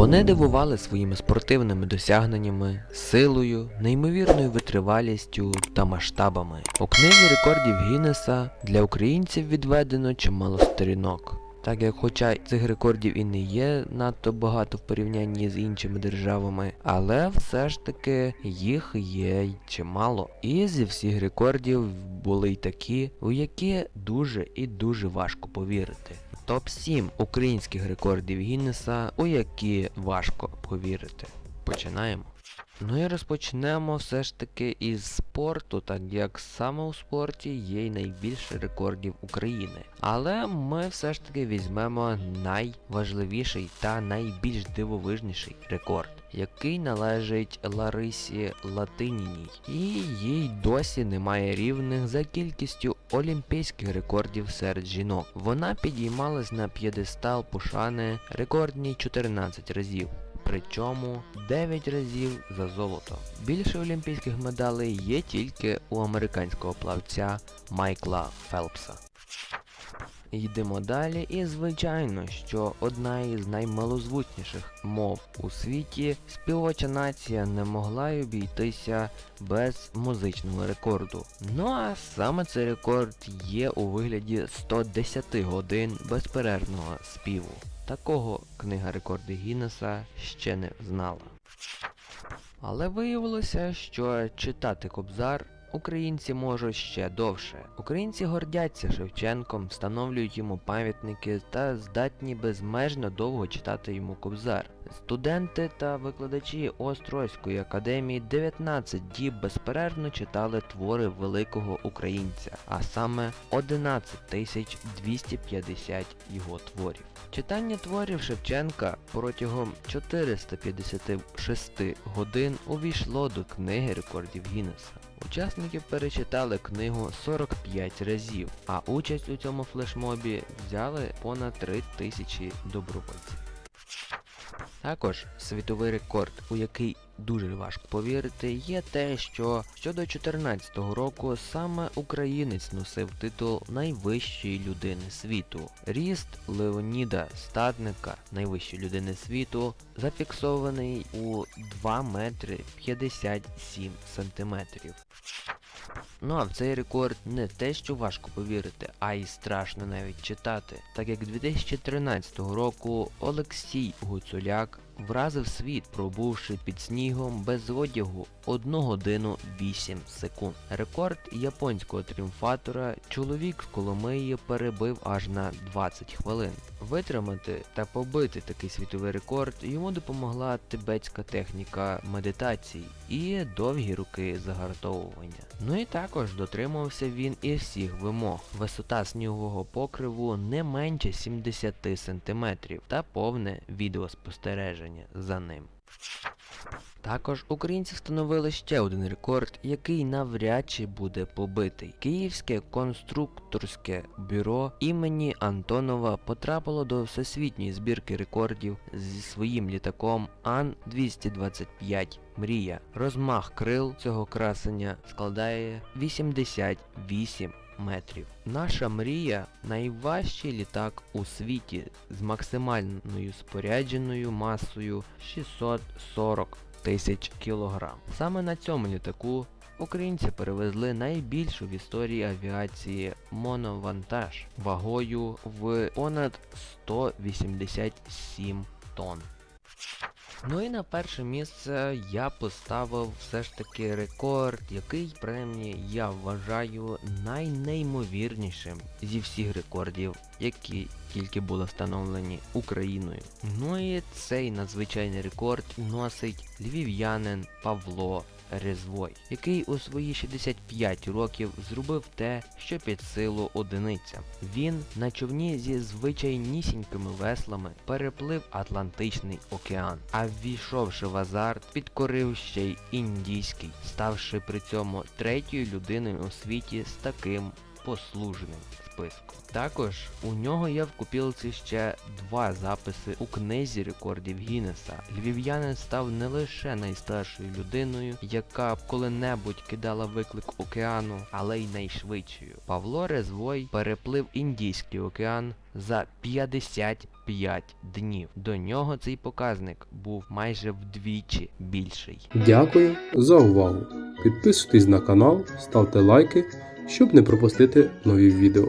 Вони дивували своїми спортивними досягненнями, силою, неймовірною витривалістю та масштабами. У книзі рекордів Гіннеса для українців відведено чимало сторінок. Так як хоча цих рекордів і не є надто багато в порівнянні з іншими державами, але все ж таки їх є й чимало. І зі всіх рекордів були й такі, у які дуже і дуже важко повірити. Топ-7 українських рекордів Гіннеса, у які важко повірити. Починаємо. Ну і розпочнемо все ж таки із спорту, так як саме у спорті є й найбільше рекордів України. Але ми все ж таки візьмемо найважливіший та найбільш дивовижніший рекорд, який належить Ларисі Латиніній. І їй досі немає рівних за кількістю олімпійських рекордів серед жінок. Вона підіймалась на п'єдестал пошани рекордні 14 разів. Причому 9 разів за золото. Більше олімпійських медалей є тільки у американського плавця Майкла Фелпса. Йдемо далі, і звичайно, що одна із наймалозвучніших мов у світі співоча нація не могла й обійтися без музичного рекорду. Ну а саме цей рекорд є у вигляді 110 годин безперервного співу. Такого книга рекордів Гіннеса ще не знала. Але виявилося, що читати Кобзар українці можуть ще довше. Українці гордяться Шевченком, встановлюють йому пам'ятники та здатні безмежно довго читати йому Кобзар. Студенти та викладачі Острозької академії 19 діб безперервно читали твори великого українця, а саме 11 250 його творів. Читання творів Шевченка протягом 456 годин увійшло до книги рекордів Гіннеса. Учасники перечитали книгу 45 разів, а участь у цьому флешмобі взяли понад 3 тисячі добровольців. Також світовий рекорд, у який дуже важко повірити, є те, що щодо 2014 року саме українець носив титул найвищої людини світу. Ріст Леоніда Стадника, найвищої людини світу, зафіксований у 2 метри 57 сантиметрів. Ну а в цей рекорд не те, що важко повірити, а й страшно навіть читати, так як 2013 року Олексій Гуцуляк вразив світ, пробувши під снігом без одягу 1 годину 8 секунд. Рекорд японського тріумфатора чоловік з Коломиї перебив аж на 20 хвилин. Витримати та побити такий світовий рекорд йому допомогла тибетська техніка медитації і довгі руки загартовування. Ну і також дотримувався він і всіх вимог. Висота снігового покриву не менше 70 см та повне відеоспостереження за ним. Також українці встановили ще один рекорд, який навряд чи буде побитий. Київське конструкторське бюро імені Антонова потрапило до всесвітньої збірки рекордів зі своїм літаком Ан-225 Мрія. Розмах крил цього красення складає 88 метрів. Наша мрія найважчий літак у світі з максимальною спорядженою масою 640 тисяч кілограм. Саме на цьому літаку українці перевезли найбільшу в історії авіації моновантаж вагою в понад 187 тонн. Ну і на перше місце я поставив все ж таки рекорд, який принаймні я вважаю найнеймовірнішим зі всіх рекордів, які тільки були встановлені Україною. Ну і цей надзвичайний рекорд носить львів'янин Павло Резвой, який у свої 65 років зробив те, що під силу одиницям. Він на човні зі звичайнісінькими веслами переплив Атлантичний океан, а ввійшовши в азарт, підкорив ще й індійський, ставши при цьому третьою людиною у світі з таким послужним списку. Також у нього є в купілці ще два записи у книзі рекордів Гіннеса. Львів'янин став не лише найстаршою людиною, яка коли-небудь кидала виклик океану, але й найшвидшою. Павло Резвой переплив Індійський океан за 55 днів. До нього цей показник був майже вдвічі більший. Дякую за увагу. Підписуйтесь на канал, ставте лайки, щоб не пропустити нові відео.